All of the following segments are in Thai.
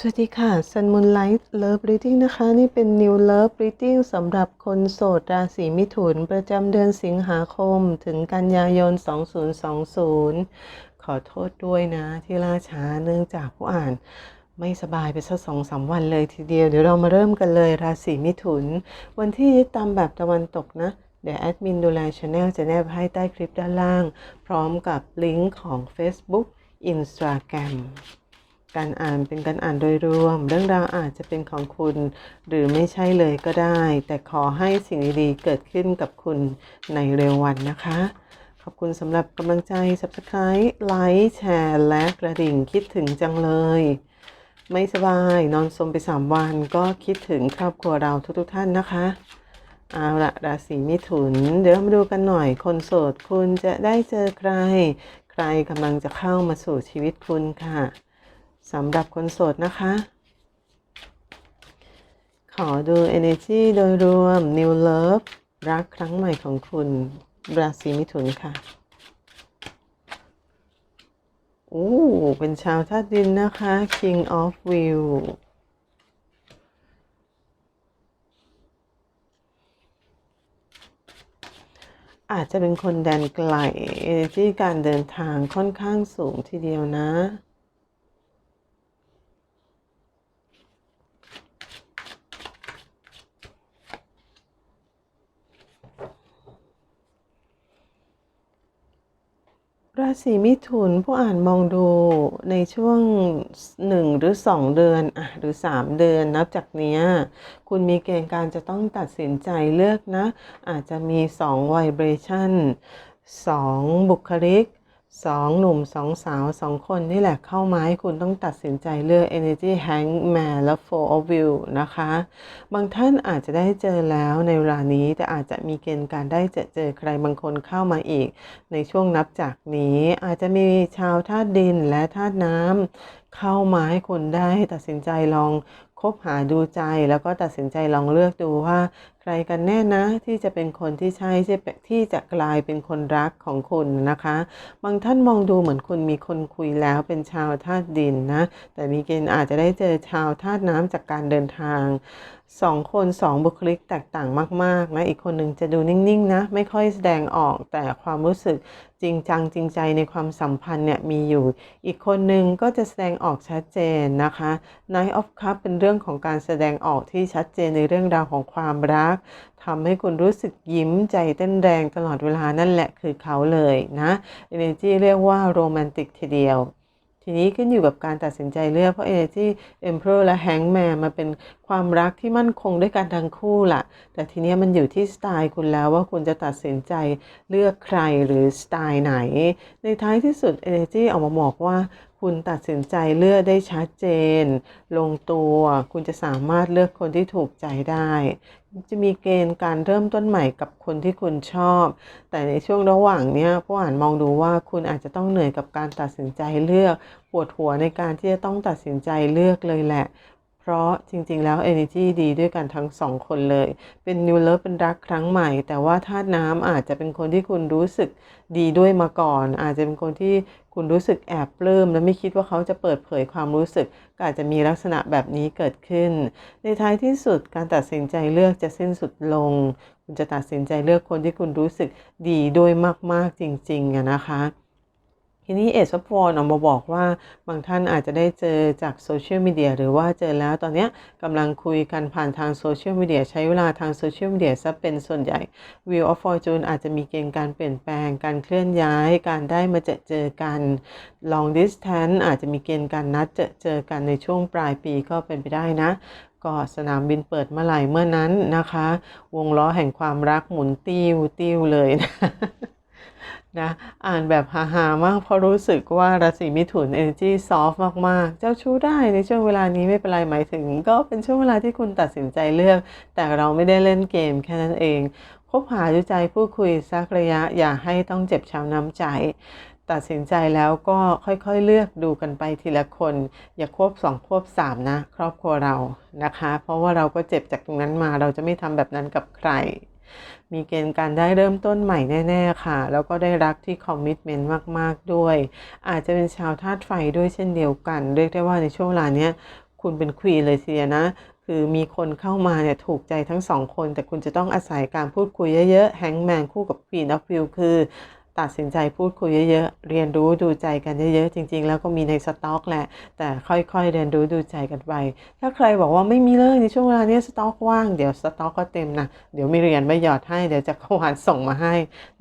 สวัสดีค่ะ Sun Moonlight Love Reading นะคะ นี่เป็น New Love Reading สำหรับคนโสดราศีมิถุน ประจำเดือนสิงหาคม ถึงกันยายน 2020 ขอโทษด้วยนะ ที่ล่าช้าเนื่องจากผู้อ่านไม่สบายไปสักสองสามวันเลยทีเดียว เดี๋ยวเรามาเริ่มกันเลยราศีมิถุน วันที่ยึดตามแบบตะวันตกนะเดี๋ยวแอดมินดูแลช anel จะแนบให้ใต้คลิปด้านล่าง พร้อมกับลิงก์ของ Facebook Instagram การอ่านเป็นการอ่านโดยรวม เรื่องราวอาจจะเป็นของคุณ หรือไม่ใช่เลยก็ได้ แต่ขอให้สิ่งดีๆเกิดขึ้นกับคุณในเร็ววันนะคะ ขอบคุณสำหรับกำลังใจ Subscribe ไลค์แชร์และกระดิ่งคิดถึงจังเลย ไม่สบายนอนสมไป 3 วันก็คิดถึงครอบครัวเราทุกๆท่านนะคะเอาละราศีมิถุน เดี๋ยวมาดูกันหน่อย คนโสดคุณจะได้เจอใคร ใครกำลังจะเข้ามาสู่ชีวิตคุณค่ะ สำหรับคนโสดนะคะ ขอดู energy โดยรวม new love รักครั้งใหม่ของคุณราศีมิถุนค่ะโอ้เป็นชาวธาตุดินนะคะ king of wheel อาจจะเป็นคนแดนไกล energy การเดินทางค่อนข้างสูงทีเดียวนะ ราศีมิถุนผู้อ่านมองดูในช่วง 1 หรือ 2 เดือนอะหรือ 3 เดือนนับจากนี้คุณมีเกณฑ์การจะต้องตัดสินใจเลือกนะ อาจจะมี 2 vibration 2 บุคลิก 2หนุ่ม2สาว2คนนี่แหละเข้ามาให้คุณต้องตัดสินใจเลือก energy hangman และ four of view นะคะ บางท่านอาจจะได้เจอแล้วในเวลานี้ แต่อาจจะมีเกณฑ์การได้เจอเจอใครบางคนเข้ามาอีก ในช่วงนับจากนี้ อาจจะมีชาวธาตุดินและธาตุน้ำเข้ามาให้คุณได้ตัดสินใจลอง คบหาดูใจแล้วก็ตัดสินใจลองเลือกดูว่า ใครกันแน่นะที่จะเป็นคนที่ใช่ที่จะกลายเป็นคนรักของคุณนะคะ บางท่านมองดูเหมือนคุณมีคนคุยแล้วเป็นชาวธาตุดินนะ แต่มีเกณฑ์อาจจะได้เจอชาวธาตุน้ำจากการเดินทาง สองคนสองบุคลิกแตกต่างมากๆนะอีกคนหนึ่งจะดูนิ่งๆนะไม่ค่อยแสดงออกแต่ความรู้สึกจริงจังจริงใจในความสัมพันธ์เนี่ยมีอยู่ อีกคนหนึ่งก็จะแสดงออกชัดเจนนะคะ Night of Cup เป็นเรื่องของการแสดงออกที่ชัดเจนในเรื่องราวของความรักทำให้คุณรู้สึกยิ้มใจเต้นแรงตลอดเวลานั่นแหละคือเขาเลยนะ Energy เรียกว่าโรแมนติกทีเดียว ทีนี้ขึ้นอยู่กับการตัดสินใจเลือกเพราะ Energy Emperor และ Hangman มาเป็นความรักที่มั่นคงด้วยกันทั้งคู่ล่ะ แต่ทีนี้มันอยู่ที่สไตล์คุณแล้วว่าคุณจะตัดสินใจเลือกใครหรือสไตล์ไหน ในท้ายที่สุด Energy ออกมาบอกว่า คุณตัดสินใจเลือกได้ชัดเจน ลงตัว คุณจะสามารถเลือกคนที่ถูกใจได้ จะมีเกณฑ์การเริ่มต้นใหม่กับคนที่คุณชอบ แต่ในช่วงระหว่างนี้ผู้อ่านมองดูว่าคุณอาจจะต้องเหนื่อยกับการตัดสินใจเลือก ปวดหัวในการที่จะต้องตัดสินใจเลือกเลยแหละ ราะจริงๆ แล้ว Energy ดีด้วยกันทั้งสองคนเลย เป็น New Love เป็นรักครั้งใหม่ แต่ว่าธาตุน้ำอาจจะเป็นคนที่คุณรู้สึกดีด้วยมาก่อน อาจจะเป็นคนที่คุณรู้สึกแอบปลื้มและไม่คิดว่าเขาจะเปิดเผยความรู้สึกก็อาจจะมีลักษณะแบบนี้เกิดขึ้น ในท้ายที่สุดการตัดสินใจเลือกจะสิ้นสุดลง คุณจะตัดสินใจเลือกคนที่คุณรู้สึกดีด้วยมากๆจริงๆนะคะ ทีนี้เอสฟอนออกมาบอกว่าบางท่านอาจจะได้เจอจากโซเชียลมีเดียหรือว่าเจอแล้วตอนนี้กำลังคุยกันผ่านทางโซเชียลมีเดียใช้เวลาทางโซเชียลมีเดียซะเป็นส่วนใหญ่ Wheel of Fortune อาจจะมีเกณฑ์การเปลี่ยนแปลง การเคลื่อนย้าย การได้มาเจอเจอกัน Long Distance อาจจะมีเกณฑ์การนัดเจอเจอกันในช่วงปลายปีก็เป็นไปได้นะก็สนามบินเปิดเมื่อไหร่เมื่อนั้นนะคะ วงล้อแห่งความรักหมุนติ้วติ้วเลยนะ นะอ่านแบบฮาๆมากเพราะรู้สึกว่าราศีมิถุน energy soft มากๆ เจ้าชู้ได้ในช่วงเวลานี้ไม่เป็นไรหมายถึง ก็เป็นช่วงเวลาที่คุณตัดสินใจเลือก แต่เราไม่ได้เล่นเกมแค่นั้นเองคบหาดูใจพูดคุยสักระยะอย่าให้ต้องเจ็บช้ำน้ำใจ ตัดสินใจแล้วก็ค่อยๆเลือกดูกันไปทีละคน อย่าควบสองควบสามนะ ครอบครัวเรานะคะ เพราะว่าเราก็เจ็บจากตรงนั้นมาเราจะไม่ทำแบบนั้นกับใคร มีเกณฑ์การได้เริ่มต้นใหม่แน่ ๆ ค่ะ แล้วก็ได้รักที่คอมมิชเมนต์มาก ๆ ด้วย อาจจะเป็นชาวธาตุไฟด้วยเช่นเดียวกัน เรียกได้ว่าในช่วงเวลาเนี้ยคุณเป็นควีนเลยทีเดียวนะ คือมีคนเข้ามาเนี่ยถูกใจทั้งสองคน แต่คุณจะต้องอาศัยการพูดคุยเยอะๆแฮงแมนคู่กับควีนออฟวิวคือ ตัดสินใจพูดคุยเยอะๆ เรียนรู้ดูใจกันเยอะๆ จริง ๆ แล้วก็มีในสต็อกแหละ แต่ค่อยๆ เรียนรู้ดูใจกันไป ถ้าใครบอกว่าไม่มีเลยในช่วงเวลานี้สต็อกว่าง เดี๋ยวสต็อกก็เต็มนะ เดี๋ยวมีเรียญไม่หยอดให้ เดี๋ยวจะขวานส่งมาให้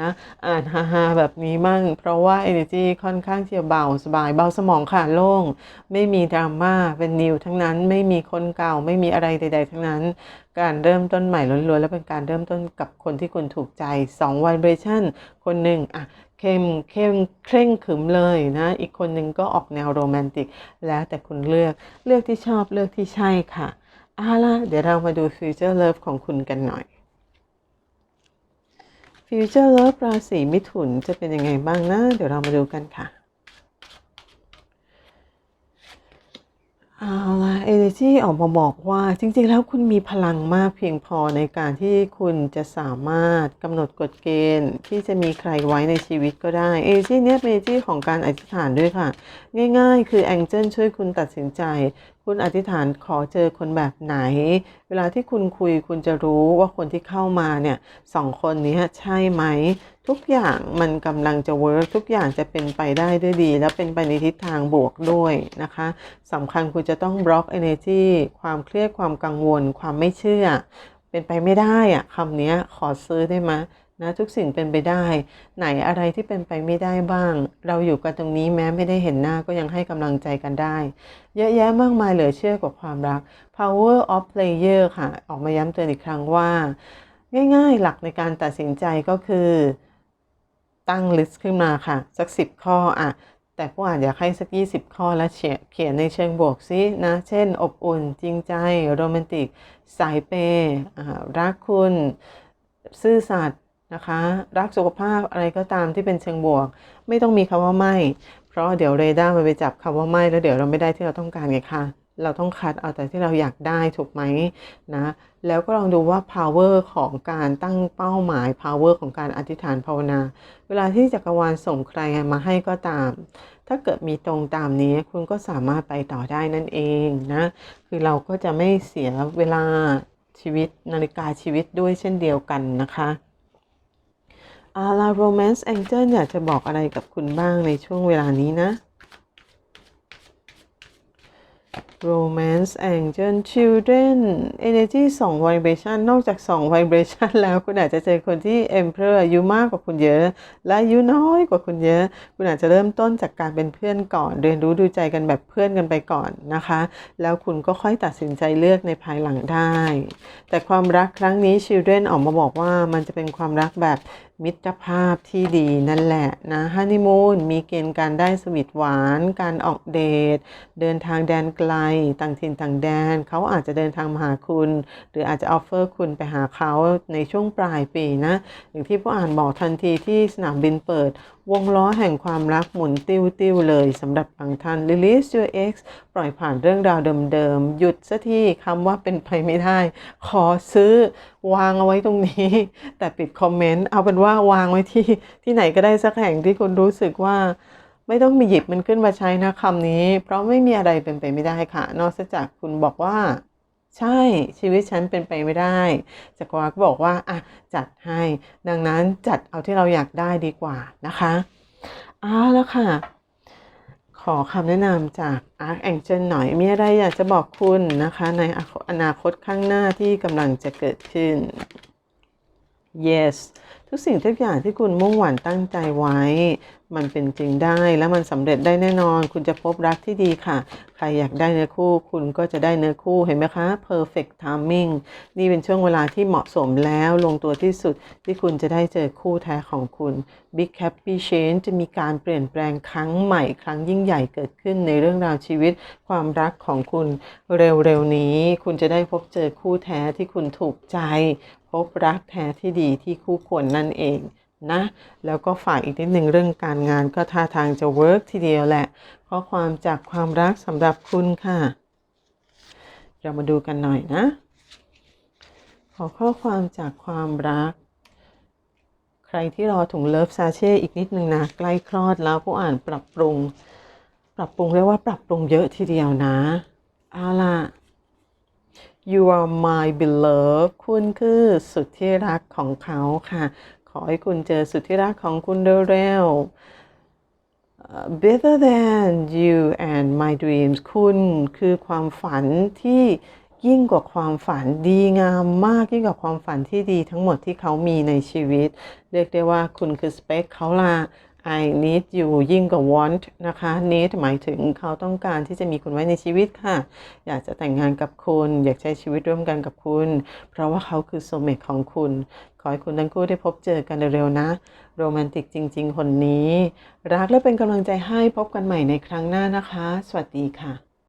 นะ อ่านฮาๆแบบนี้มั่ง เพราะว่า energy ค่อนข้างที่จะเบาสบาย เบาสมองค่ะโล่ง ไม่มีดราม่า เป็นนิวทั้งนั้น ไม่มีคนเก่า ไม่มีอะไรใด ๆ ทั้งนั้น การเริ่มต้นใหม่ล้วนๆและเป็นการเริ่มต้นกับคนที่คุณถูกใจ 2 vibration คนหนึ่งอะเข้มเข้มเคร่งขรึมเลยนะ อีกคนหนึ่งก็ออกแนวโรแมนติก แล้วแต่คุณเลือกเลือกที่ชอบเลือกที่ใช่ค่ะเอาล่ะเดี๋ยวเรามาดู Future Love ของคุณกันหน่อย Future Love ราศีมิถุนจะเป็นยังไงบ้างนะ เดี๋ยวเรามาดูกันค่ะ เอาละเอเนจีออกมาบอกว่าจริงๆ แล้วคุณมีพลังมากเพียงพอในการที่คุณจะสามารถกำหนดกฎเกณฑ์ ที่จะมีใครไว้ในชีวิตก็ได้เอเจี้เนี้ยเป็น Energy ของการอธิษฐานด้วยค่ะ ง่ายๆ คือแองเจิลช่วยคุณตัดสินใจ คุณอธิษฐานขอเจอคนแบบไหน เวลาที่คุณคุยคุณจะรู้ว่าคนที่เข้ามาเนี่ยสองคนนี้ใช่ไหม ทุกอย่างมันกำลังจะเวิร์กทุกอย่างจะเป็นไปได้ด้วยดี และเป็นไปในทิศทางบวกด้วยนะคะสำคัญคุณจะต้องบล็อก energy ความเครียดความกังวล ความไม่เชื่อ เป็นไปไม่ได้อะคำนี้ขอซื้อได้ไหม นะทุกสิ่งเป็นไปได้ ไหนอะไรที่เป็นไปไม่ได้บ้าง เราอยู่กันตรงนี้แม้ไม่ได้เห็นหน้าก็ยังให้กำลังใจกันได้ เยอะแยะมากมายเหลือเชื่อกว่าความรัก power of player ค่ะ ออกมาย้ำเตือนอีกครั้งว่า ง่ายๆ หลักในการตัดสินใจก็คือ ตั้งลิสต์ขึ้นมาค่ะ สัก 10 ข้ออะแต่ผู้อ่านอยากให้สัก 20 ข้อแล้วเขียนในเชิงบวกซินะ เช่น อบอุ่น จริงใจ โรแมนติก สายเปย์รักคุณ ซื่อสัตย์ นะคะ รักสุขภาพอะไรก็ตามที่เป็นเชิงบวก ไม่ต้องมีคำว่าไม่ เพราะเดี๋ยวเรดาร์มันไปจับคำว่าไม่แล้วเดี๋ยวเราไม่ได้ที่เราต้องการไงคะเราต้องคัดเอาแต่ที่เราอยากได้ถูกไหมนะ แล้วก็ลองดูว่า power ของการตั้งเป้าหมาย power ของการอธิษฐานภาวนา เวลาที่จักรวาลส่งใครมาให้ก็ตาม ถ้าเกิดมีตรงตามนี้คุณก็สามารถไปต่อได้นั่นเองนะ คือเราก็จะไม่เสียเวลาชีวิตนาฬิกาชีวิตด้วยเช่นเดียวกันนะคะ อาลา Romance Angel อยากจะบอกอะไรกับคุณบ้างในช่วงเวลานี้นะ Romance Angel Children Energy 2 Vibration นอกจาก 2 Vibration แล้วคุณอาจจะเจอคนที่ Emperor อายุมากกว่าคุณเยอะ และอายุน้อยกว่าคุณเยอะ คุณอาจจะเริ่มต้นจากการเป็นเพื่อนก่อน เรียนรู้ดูใจกันแบบเพื่อนกันไปก่อนนะคะ แล้วคุณก็ค่อยตัดสินใจเลือกในภายหลังได้ แต่ความรักครั้งนี้ Children ออกมาบอกว่ามันจะเป็นความรักแบบมิตรภาพที่ดีนั่นแหละนะฮันนีมูนมีเกณฑ์การได้สวีทหวาน การออกเดท เดินทางแดนไกล ต่างถิ่นต่างแดน เขาอาจจะเดินทางมาหาคุณ หรืออาจจะออฟเฟอร์คุณไปหาเขาในช่วงปลายปีนะ อย่างที่ผู้อ่านบอกทันทีที่สนามบินเปิด วงล้อแห่งความรักหมุนติ้วติ้วเลยสำหรับบางท่าน release your ex ปล่อยผ่านเรื่องราวเดิมๆ หยุดซะที่คำว่าเป็นไปไม่ได้ ขอซื้อวางเอาไว้ตรงนี้ แต่ปิดคอมเมนต์ เอาเป็นว่าวางไว้ที่ที่ไหนก็ได้สักแห่งที่คุณรู้สึกว่าไม่ต้องมีหยิบมันขึ้นมาใช้นะคำนี้ เพราะไม่มีอะไรเป็นไปไม่ได้ค่ะ นอกจากคุณบอกว่า ใช่ชีวิตฉันเป็นไปไม่ได้จักรวาลก็บอกว่าอะจัดให้ ดังนั้นจัดเอาที่เราอยากได้ดีกว่านะคะเอาแล้วค่ะ ขอคำแนะนำจาก Archangel หน่อย มีอะไรอยากจะบอกคุณนะคะ ในอนาคตข้างหน้าที่กำลังจะเกิดขึ้น yes ทุกสิ่งทุกอย่างที่คุณมุ่งหวังตั้งใจไว้ มันเป็นจริงได้และมันสำเร็จได้แน่นอน คุณจะพบรักที่ดีค่ะ ใครอยากได้เนื้อคู่ คุณก็จะได้เนื้อคู่เห็นไหมคะ perfect timing นี่เป็นช่วงเวลาที่เหมาะสมแล้วลงตัวที่สุดที่คุณจะได้เจอคู่แท้ของคุณ big happy change จะมีการเปลี่ยนแปลงครั้งใหม่ ครั้งยิ่งใหญ่เกิดขึ้นในเรื่องราวชีวิต ความรักของคุณเร็วๆนี้ คุณจะได้พบเจอคู่แท้ที่คุณถูกใจ พบรักแท้ที่ดีที่คู่ควรนั่นเองนะแล้วก็ฝากอีกนิดหนึ่งเรื่องการงานก็ท่าทางจะเวิร์กทีเดียวแหละข้อความจากความรักสำหรับคุณค่ะ เรามาดูกันหน่อยนะ ขอข้อความจากความรัก ใครที่รอถุงเลิฟซาเช่อีกนิดหนึ่งนะ ใกล้คลอดแล้วผู้อ่านปรับปรุง ปรับปรุงเรียกว่าปรับปรุงเยอะทีเดียวนะ เอาล่ะ You are my beloved คุณคือสุดที่รักของเขาค่ะ ขอให้คุณเจอสุดที่รักของคุณเร็วๆ better than you and my dreams คุณคือความฝันที่ยิ่งกว่าความฝันดีงามมากยิ่งกว่าความฝันที่ดีทั้งหมดที่เขามีในชีวิต เรียกได้ว่าคุณคือสเปคเขาละ I need you ยิ่งกว่า want นะคะ need หมายถึงเขาต้องการที่จะมีคุณไว้ในชีวิตค่ะ อยากจะแต่งงานกับคุณ อยากใช้ชีวิตร่วมกันกับคุณ เพราะว่าเขาคือโซเมตของคุณ ขอให้คุณทั้งคู่ได้พบเจอกันเร็วๆนะ โรแมนติกจริง ๆ คนนี้ รักและเป็นกำลังใจให้พบกันใหม่ในครั้งหน้านะคะ สวัสดีค่ะ